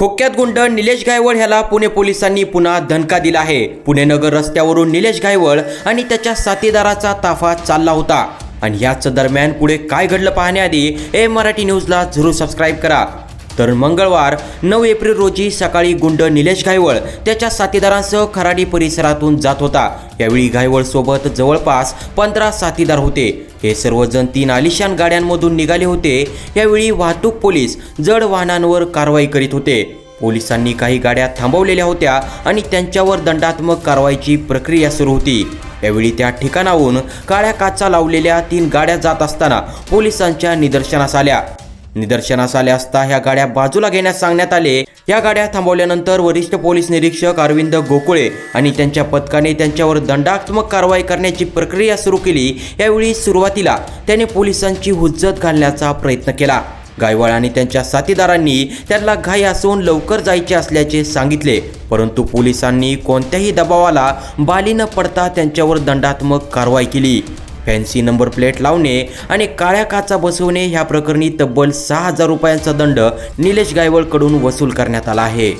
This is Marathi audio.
खोक्यात गुंड निलेश गायवळ ह्याला पुणे पोलिसांनी पुन्हा धनका दिला आहे. पुणे नगर रस्त्यावरून निलेश गायवळ आणि त्याच्या साथीदाराचा ताफा चालला होता. आणि ह्याच दरम्यान पुढे काय घडलं पाहण्याआधी ए मराठी न्यूजला जरूर सबस्क्राईब करा. तर मंगळवार नऊ एप्रिल रोजी सकाळी गुंड निलेश गायवळ त्याच्या साथीदारांसह खराडी परिसरातून जात होता. यावेळी गायवळ सोबत जवळपास पंधरा साथीदार होते. हे सर्वजण तीन आलिशान गाड्यांमधून निघाले होते. यावेळी वाहतूक पोलीस जड वाहनांवर कारवाई करीत होते. पोलिसांनी काही गाड्या थांबवलेल्या होत्या आणि त्यांच्यावर दंडात्मक कारवाईची प्रक्रिया सुरू होती. यावेळी त्या ठिकाणाहून काळ्या काचा लावलेल्या तीन गाड्या जात असताना पोलिसांच्या निदर्शनास आल्या. निदर्शनास आल्या असता ह्या गाड्या बाजूला घेण्यास सांगण्यात आले. या गाड्या थांबवल्यानंतर वरिष्ठ पोलीस निरीक्षक अरविंद गोकुळे आणि त्यांच्या पथकाने त्यांच्यावर दंडात्मक कारवाई करण्याची प्रक्रिया सुरू केली. यावेळी सुरुवातीला त्याने पोलिसांची हुज्जत घालण्याचा प्रयत्न केला. गायवाळ आणि त्यांच्या साथीदारांनी त्यांना घाई असून लवकर जायचे असल्याचे सांगितले. परंतु पोलिसांनी कोणत्याही दबावाला बाली न पडता त्यांच्यावर दंडात्मक कारवाई केली. फॅन्सी नंबर प्लेट लावणे आणि काळ्या काचा बसवणे ह्या प्रकरणी तब्बल सहा हजार रुपयांचा दंड निलेश गायवळकडून वसूल करण्यात आला आहे.